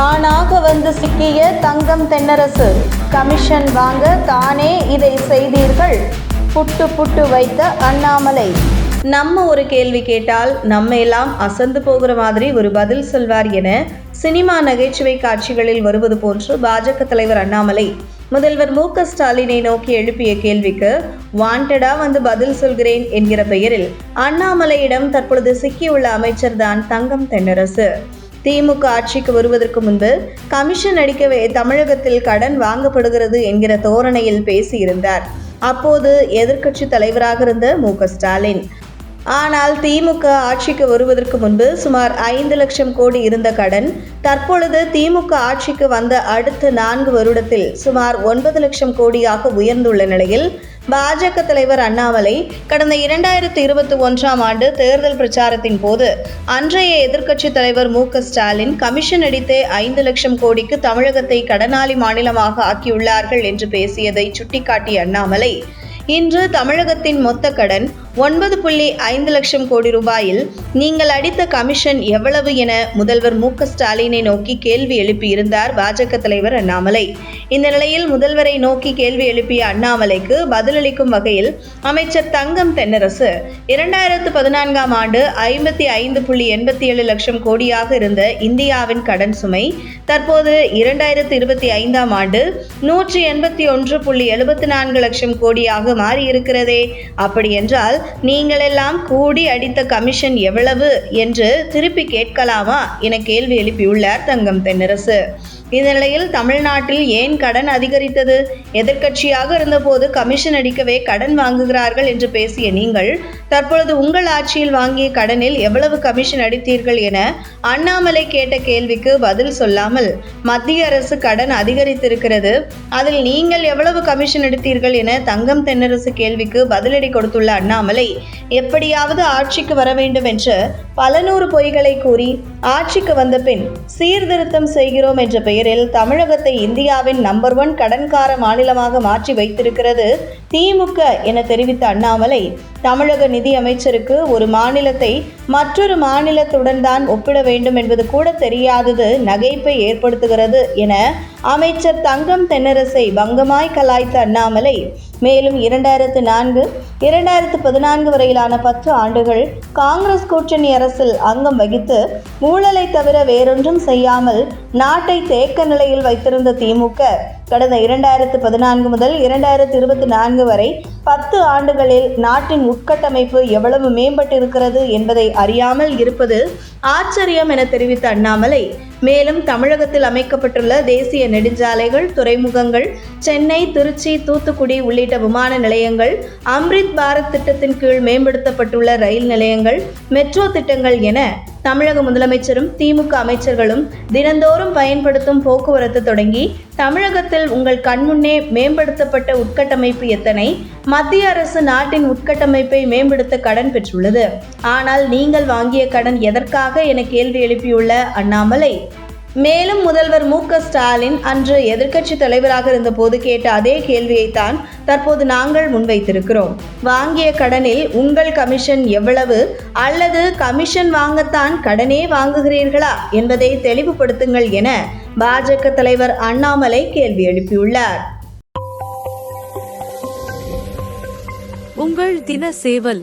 தானாக வந்து சிக்கிய தங்கம் தென்னரசு. கமிஷன் வாங்க தானே இதை செய்தீர்கள்? புட்டு புட்டு வைத்த அண்ணாமலை. நம்ம ஒரு கேள்வி கேட்டால் நம்ம எல்லாம் அசந்து போகிற மாதிரி ஒரு பதில் சொல்வார் என சினிமா நகைச்சுவை காட்சிகளில் வருவது போன்று பாஜக தலைவர் அண்ணாமலை. முதல்வர் மு க ஸ்டாலினை நோக்கி எழுப்பிய கேள்விக்கு வாண்டடா வந்து பதில் சொல்கிறேன் என்கிற பெயரில் அண்ணாமலையிடம் தற்பொழுது சிக்கியுள்ள அமைச்சர்தான் தங்கம் தென்னரசு. திமுக ஆட்சிக்கு வருவதற்கு முன்பு கமிஷன் அடிக்கவே தமிழகத்தில் கடன் வாங்கப்படுகிறது என்கிற தோரணையில் பேசியிருந்தார். அப்போது எதிர்க்கட்சி தலைவராக இருந்த மு ஸ்டாலின். ஆனால் திமுக ஆட்சிக்கு வருவதற்கு முன்பு சுமார் ஐந்து லட்சம் கோடி இருந்த கடன் தற்பொழுது திமுக ஆட்சிக்கு வந்த அடுத்த நான்கு வருடத்தில் சுமார் ஒன்பது லட்சம் கோடியாக உயர்ந்துள்ள நிலையில் பாஜக தலைவர் அண்ணாமலை கடந்த இரண்டாயிரத்தி இருபத்தி ஒன்றாம் ஆண்டு தேர்தல் பிரச்சாரத்தின் போது அன்றைய எதிர்க்கட்சித் தலைவர் மு க ஸ்டாலின் கமிஷன் அடித்தே ஐந்து லட்சம் கோடிக்கு தமிழகத்தை கடனாளி மாநிலமாக ஆக்கியுள்ளார்கள் என்று பேசியதை சுட்டிக்காட்டிய அண்ணாமலை இன்று தமிழகத்தின் மொத்த கடன் ஒன்பது புள்ளி ஐந்து லட்சம் கோடி ரூபாயில் நீங்கள் அடித்த கமிஷன் எவ்வளவு என முதல்வர் மு ஸ்டாலினை நோக்கி கேள்வி எழுப்பியிருந்தார் பாஜக தலைவர் அண்ணாமலை. இந்த நிலையில் முதல்வரை நோக்கி கேள்வி எழுப்பிய அண்ணாமலைக்கு பதிலளிக்கும் வகையில் அமைச்சர் தங்கம் தென்னரசு இரண்டாயிரத்து பதினான்காம் ஆண்டு ஐம்பத்தி ஐந்து புள்ளி எண்பத்தி ஏழு லட்சம் கோடியாக இருந்த இந்தியாவின் கடன் சுமை தற்போது இரண்டாயிரத்து இருபத்தி ஐந்தாம் ஆண்டு நூற்றி எண்பத்தி ஒன்று புள்ளி எழுபத்தி நான்கு லட்சம் கோடியாக மாறியிருக்கிறதே. அப்படியென்றால் என்றால் எல்லாம் கூடி அடித்த கமிஷன் எவ்வளவு? என்று திருப்பி கேட்கலாமா? என கேள்வி எழுப்பியுள்ளார் தங்கம் தென்னரசு. இந்நிலையில் தமிழ்நாட்டில் ஏன் கடன் அதிகரித்தது? எதிர்க்கட்சியாக இருந்தபோது கமிஷன் அடிக்கவே கடன் வாங்குகிறார்கள் என்று பேசிய நீங்கள் தற்பொழுது உங்கள் ஆட்சியில் வாங்கிய கடனில் எவ்வளவு கமிஷன் அடித்தீர்கள் என அண்ணாமலை கேட்ட கேள்விக்கு பதில் சொல்லாமல் மத்திய அரசு கடன் அதிகரித்திருக்கிறது. அதில் நீங்கள் எவ்வளவு கமிஷன் எடுத்தீர்கள் என தங்கம் தென்னரசு கேள்விக்கு பதிலடி கொடுத்துள்ள அண்ணாமலை எப்படியாவது ஆட்சிக்கு வர வேண்டும் என்று பல நூறு பொய்களை கூறி ஆட்சிக்கு வந்த பின் சீர்திருத்தம் செய்கிறோம் என்ற பேரில் தமிழகத்தை இந்தியாவின் நம்பர் ஒன் கடன்கார மாநிலமாக மாற்றி வைத்திருக்கிறது திமுக என தெரிவித்த அண்ணாமலை தமிழக நிதி அமைச்சருக்கு ஒரு மாநிலத்தை மற்றொரு மாநிலத்துடன் தான் ஒப்பிட வேண்டும் என்பது கூட தெரியாதது நகைப்பை ஏற்படுத்துகிறது என அமைச்சர் தங்கம் தென்னரசை பங்கமாய் கலாய்த்த அண்ணாமலை மேலும் இரண்டாயிரத்து நான்கு இரண்டாயிரத்து பதினான்கு வரையிலான பத்து ஆண்டுகள் காங்கிரஸ் கூட்டணி அரசில் அங்கம் வகித்து ஊழலை தவிர வேறொன்றும் செய்யாமல் நாட்டை தேக்க நிலையில் வைத்திருந்த திமுக கடந்த இரண்டாயிரத்து பதினான்கு முதல் இரண்டாயிரத்து இருபத்தி நான்கு வரை பத்து ஆண்டுகளில் நாட்டின் உட்கட்டமைப்பு எவ்வளவு மேம்பட்டிருக்கிறது என்பதை அறியாமல் இருப்பது ஆச்சரியம் என தெரிவித்த அண்ணாமலை மேலும் தமிழகத்தில் அமைக்கப்பட்டுள்ள தேசிய நெடுஞ்சாலைகள் துறைமுகங்கள் சென்னை திருச்சி தூத்துக்குடி உள்ளிட்ட விமான நிலையங்கள் அம்ரித் பாரத் திட்டத்தின் கீழ் மேம்படுத்தப்பட்டுள்ள ரயில் நிலையங்கள் மெட்ரோ திட்டங்கள் என தமிழக முதலமைச்சரும் திமுக அமைச்சர்களும் தினந்தோறும் பயன்படுத்தும் போக்குவரத்து தொடங்கி தமிழகத்தில் உங்கள் கண்முன்னே மேம்படுத்தப்பட்ட உட்கட்டமைப்பு எத்தனை? மத்திய அரசு நாட்டின் உட்கட்டமைப்பை மேம்படுத்த கடன் பெற்றுள்ளது. ஆனால் நீங்கள் வாங்கிய கடன் எதற்காக என கேள்வி எழுப்பியுள்ள அண்ணாமலை மேலும் முதல்வர் மு க ஸ்டாலின் அன்று எதிர்க்கட்சி தலைவராக இருந்தபோது கேட்ட அதே கேள்வியைத்தான் தற்போது நாங்கள் முன்வைத்திருக்கிறோம். வாங்கிய கடனில் உங்கள் கமிஷன் எவ்வளவு? அல்லது கமிஷன் வாங்கத்தான் கடனே வாங்குகிறீர்களா? என்பதை தெளிவுபடுத்துங்கள் என பாஜக தலைவர் அண்ணாமலை கேள்வி எழுப்பியுள்ளார். உங்கள் தின சேவல்